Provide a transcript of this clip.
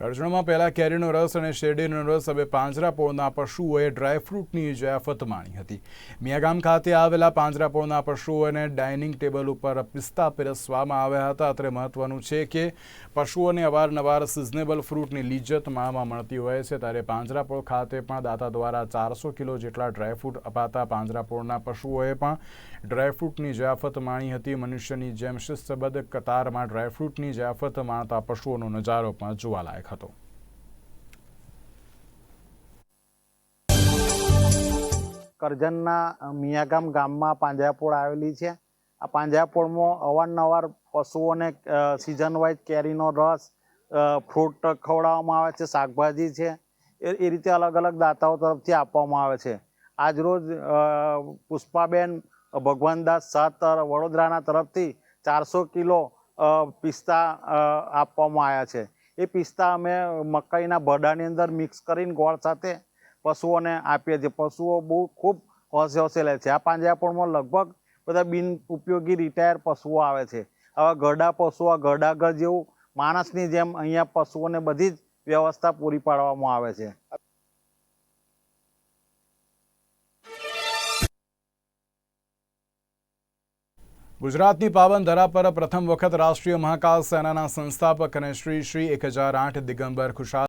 કરજણમાં પહેલા કેરીનો રસ અને શેરડીનો રસ હવે પાંજરાપોળના પશુઓએ ડ્રાયફ્રૂટની જયાફત માણી હતી. મિયાગામ ખાતે આવેલા પાંજરાપોળના પશુઓને ડાઇનિંગ ટેબલ ઉપર પિસ્તા પીરસવામાં આવ્યા હતા. અત્રે મહત્વનું છે કે પશુઓને અવારનવાર સિઝનેબલ ફ્રૂટની લિજ્જત માણવા મળતી હોય છે. ત્યારે પાંજરાપોળ ખાતે પણ દાતા દ્વારા ચારસો કિલો જેટલા ડ્રાયફ્રૂટ અપાતા પાંજરાપોળના પશુઓએ પણ ડ્રાયફ્રૂટની જયાફત માણી હતી. મનુષ્યની જેમ શિસ્તબદ્ધ કતારમાં ડ્રાયફ્રૂટની જયાફત માણતા પશુઓનો નજારો પણ જોવાલાયક હતો કરજણના મિયાગામ ગામમાં પાંજરાપોળ આવેલી છે. આ પાંજરાપોળમાં અવારનવાર પશુઓને સિઝન વાઇઝ કેરીનો રસ ફ્રૂટ ખવડાવવામાં આવે છે, શાકભાજી છે. એ રીતે અલગ અલગ દાતાઓ તરફથી આપવામાં આવે છે. આજરોજ પુષ્પાબેન ભગવાનદાસ શાહ તર વડોદરાના તરફથી ચારસો કિલો પિસ્તા આપવામાં આવ્યા છે. એ પિસ્તા અમે મકાઈના ભડાની અંદર મિક્સ કરીને ગોળ સાથે પશુઓને આપીએ છીએ. પશુઓ બહુ ખૂબ હોશે હોશે લે છે. આ પાંજરાપોળમાં લગભગ બધા બિન ઉપયોગી રિટાયર પશુઓ આવે છે. આવા ઘરડા પશુઓ ઘરડાઘર જેવું માણસની જેમ અહીંયા પશુઓને બધી જ વ્યવસ્થા પૂરી પાડવામાં આવે છે. ગુજરાતની પાવન ધરા પર પ્રથમ વખત રાષ્ટ્રીય મહાકાલ સેનાના સંસ્થાપક અને શ્રી શ્રી એક હજાર આઠ દિગંબર ખુશાલ